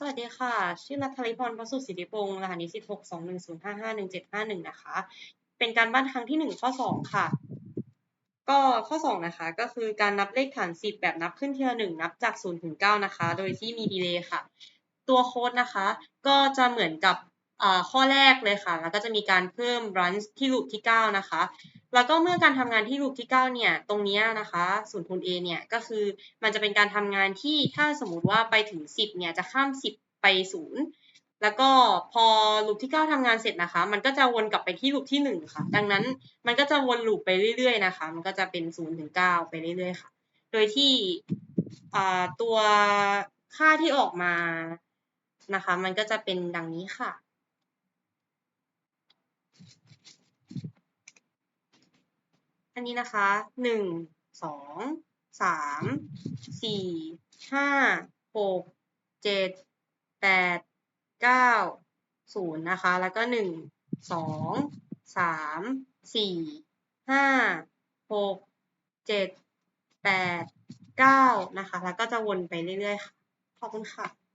สวัสดีค่ะ ชื่อนัทริพรพระสุทธิสิทธิพงศ์รหัสนิสิตหกสองหนึ่งศูนะคะ เป็นการบ้านครั้งที่หนึ่งข้อสองค่ะ ก็ข้อสองนะคะ ก็คือการนับเลขฐานสิบแบบนับขึ้นทีละหนึ่งนับจากศูนย์ถึงเก้านะคะ โดยที่มีดีเลย์ค่ะ ตัวโค้ดนะคะ ก็จะเหมือนกับ ข้อแรกเลยค่ะ แล้วก็จะมีการเพิ่ม branch ที่ลูปที่ 9 นะคะ แล้วก็เมื่อการทำงานที่ลูปที่ 9 เนี่ย ตรงนี้นะคะ ศูนย์คูณ a เนี่ย ก็คือมันจะเป็นการทำงานที่ถ้าสมมุติว่าไปถึง 10 เนี่ย จะข้าม 10 ไป0แล้วก็พอลูปที่ 9ทำงานเสร็จนะคะ มันก็จะวนกลับไปที่ลูปที่ 1 ค่ะ ดังนั้นมันก็จะวนลูปไปเรื่อยๆนะคะ มันก็จะเป็น0ถึง9ไปเรื่อยๆค่ะ โดยที่ตัวค่าที่ออกมานะคะ มันก็จะเป็นดังนี้ค่ะ อันนี้นะคะหนึ่งสองสามสี่ห้าหกเจ็ดแปดเก้าศูนย์นะคะ แล้วก็หนึ่งสองสามสี่ห้าหกเจ็ดแปดเก้านะคะ แล้วก็จะวนไปเรื่อยๆค่ะ ขอบคุณค่ะ